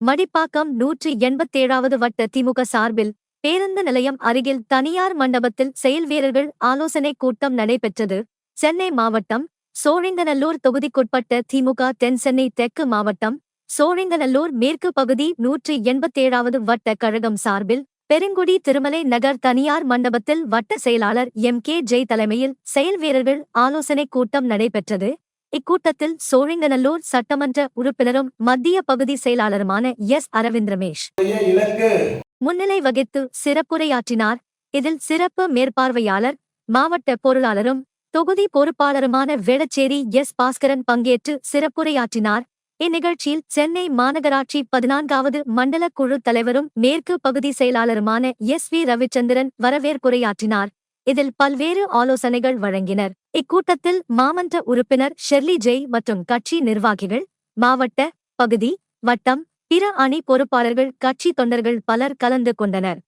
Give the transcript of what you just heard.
மடிப்பாக்கம் நூற்றி எண்பத்தேழாவது வட்ட திமுக சார்பில் பேருந்து நிலையம் அருகில் தனியார் மண்டபத்தில் செயல் வீரர்கள் ஆலோசனைக் கூட்டம் நடைபெற்றது. சென்னை மாவட்டம் சோழிங்கநல்லூர் தொகுதிக்குட்பட்ட திமுக தென் சென்னை தெற்கு மாவட்டம் சோழிங்கநல்லூர் மேற்கு பகுதி நூற்றி எண்பத்தேழாவது வட்ட கழகம் சார்பில் பெருங்குடி திருமலை நகர் தனியார் மண்டபத்தில் வட்ட செயலாளர் எம் கே ஜெய் தலைமையில் செயல் வீரர்கள் ஆலோசனைக் கூட்டம் நடைபெற்றது. இக்கூட்டத்தில் சோழிங்கநல்லூர் சட்டமன்ற உறுப்பினரும் மத்திய பகுதி செயலாளருமான எஸ். அரவிந்த் ரமேஷ். முன்னிலை வகித்து சிறப்புரையாற்றினார். இதில் சிறப்பு மேற்பார்வையாளர் மாவட்ட பொருளாளரும் தொகுதி பொறுப்பாளருமான வேளச்சேரி எஸ். பாஸ்கரன் பங்கேற்று சிறப்புரையாற்றினார். இந்நிகழ்ச்சியில் சென்னை மாநகராட்சி பதினான்காவது மண்டல குழு தலைவரும் மேற்கு பகுதி செயலாளருமான எஸ். வி. ரவிச்சந்திரன் வரவேற்புரையாற்றினார். இதில் பல்வேறு ஆலோசனைகள் வழங்கினர். இக்கூட்டத்தில் மாமன்ற உறுப்பினர் ஷெர்லி ஜெய் மற்றும் கட்சி நிர்வாகிகள் மாவட்ட பகுதி வட்டம் பிற அணி பொறுப்பாளர்கள் கட்சி தொண்டர்கள் பலர் கலந்து கொண்டனர்.